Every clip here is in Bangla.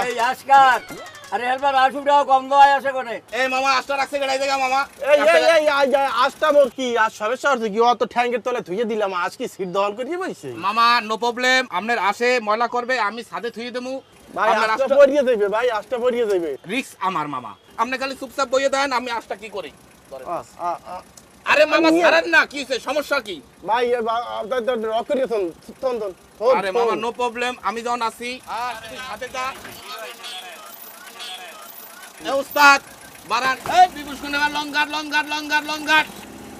এই আজকাল। আরে হেলবার আসুটাও কম দোয়াই আছে কোনে এই মামা আস্তা রাখছে গেড়াই দেখা মামা। এই এই এই আজ আজটা মোর কি আজ সমস্যা হচ্ছে কি অত ট্যাঙ্কের তলে ধুয়ে দিলাম আজ কি সিট দহন করিয়ে বইছে? মামা নো প্রবলেম আপনার আসে ময়লা করবে আমি সাথে থুয়ে দেবো। ভাই ভাই পরিয়ে যাইবে রিক্স আমার মামা। আপনি খালি চুপচাপ বইয়ে দেন আমি কি করি? আ, আ, আ। আরে মামা ছাড়েন না কি হইছে? সমস্যা কি? ভাই এ বা- আ, দ- দ- রক করিয়ে থন থন থন থন, আরে মামা নো প্রবলেম আমি যখন আসি তুই যা। এ উস্তাদ বারান এই বিভূষণ এবার long guard long guard long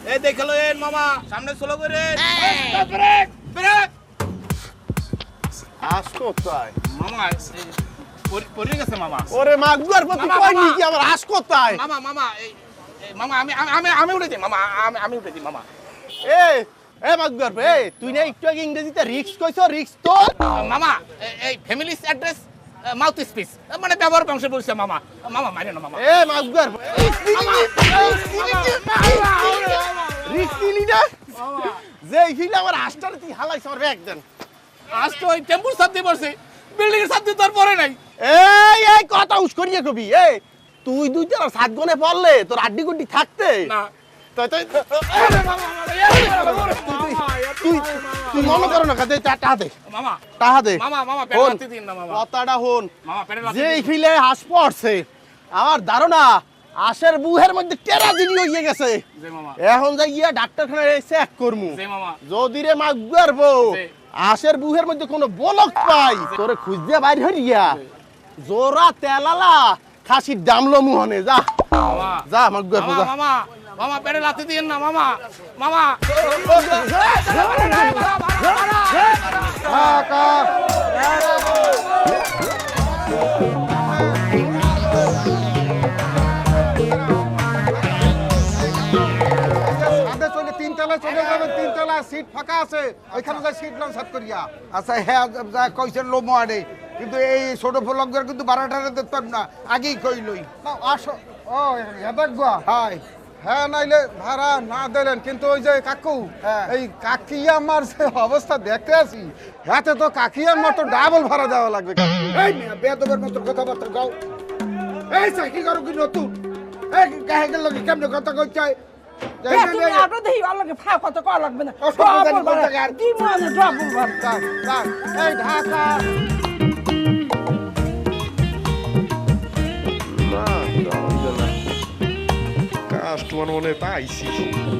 এই মামা সামনে স্লো করে। ব্রেক ব্রেক আজ কোথায়? মামা পড়ে গেছে মামা। ওরে মাগুয়ার প্রতি কই মামা। কি আমার আজ কোথায়? মামা মামা এই, মামা আমি আমি আমি আমি উঠে দিই মামা আমি আমি উঠে দিই মামা। এ এ মাগুয়ার এ তুই না একটু আগে ইংরেজিতে রিক্স কইছো রিক্স তো মামা এই- এই অ্যাড্রেস মাউথ স্পিচ মানে ব্যবহার অংশে বলছে মামা। মামা মারে মামা। এ মাগুয়ার রিক্স নিলি না? যে হিলে আমার আস্টারে তুই হালাইছ আমার ব্যাগ দেন। আজ ওই টেম্পুর সাথে পড়ছে বিল্ডিং এর সাথে তোর পরে নাই। এই এই কথা উস করিয়ে কবি এই তুই দুই চার সাত গনে পড়লে তোর আড্ডি গুড্ডি থাকতে না তুই তুই তুই তুই মনে করো না কাজে টাহা দে টাহা দে মামা মামা হন। পেটে দিন না মামা কথাটা হন মামা ফিলে হাস পড়ছে আমার ধারণা আশের বুহের মধ্যে টেরা দিনি গেছে এখন যাই গিয়া ডাক্তারখানায় চেক করমু যদি রে মাগুয়ার বউ আশের বুহের মধ্যে কোনো বলক পাই তোরে খুঁজতে বাইর হইয়া জোরা তেলালা খাসির ডামলো মুহনে যা। মামা। যা আমার বউ মামা মামা মামা পেটে লাথি দিন না মামা। মামা। চলে তিন তলা চলে যাবে তিন সিট ফাঁকা আছে। ওইখানে যাই সিট সাত করিয়া। আচ্ছা হ্যাঁ যা কইছে লো মোয়ারে কিন্তু এই ছোট ফলকদের কিন্তু বারোটারে দেখতাম না আগেই কইলই। না আসো। ও হেদাক গোয়া হাই। হ্যাঁ নাইলে ভাড়া না দিলেন কিন্তু ওই যে কাকু এই কাকিয়া আমার যে অবস্থা দেখতে আছি হাতে তো কাকিয়ার মতো ডাবল ভাড়া দেওয়া লাগবে। এই মিয়া, বেয়াদবের মতো কথাবার্তা গাও এই চাকরি করো কি নতুন? এই কাহে গেল কেমনে কথা কইছে হ্যাঁ, তুমি আপনার দেখি আল্লাহকে ফা কত করা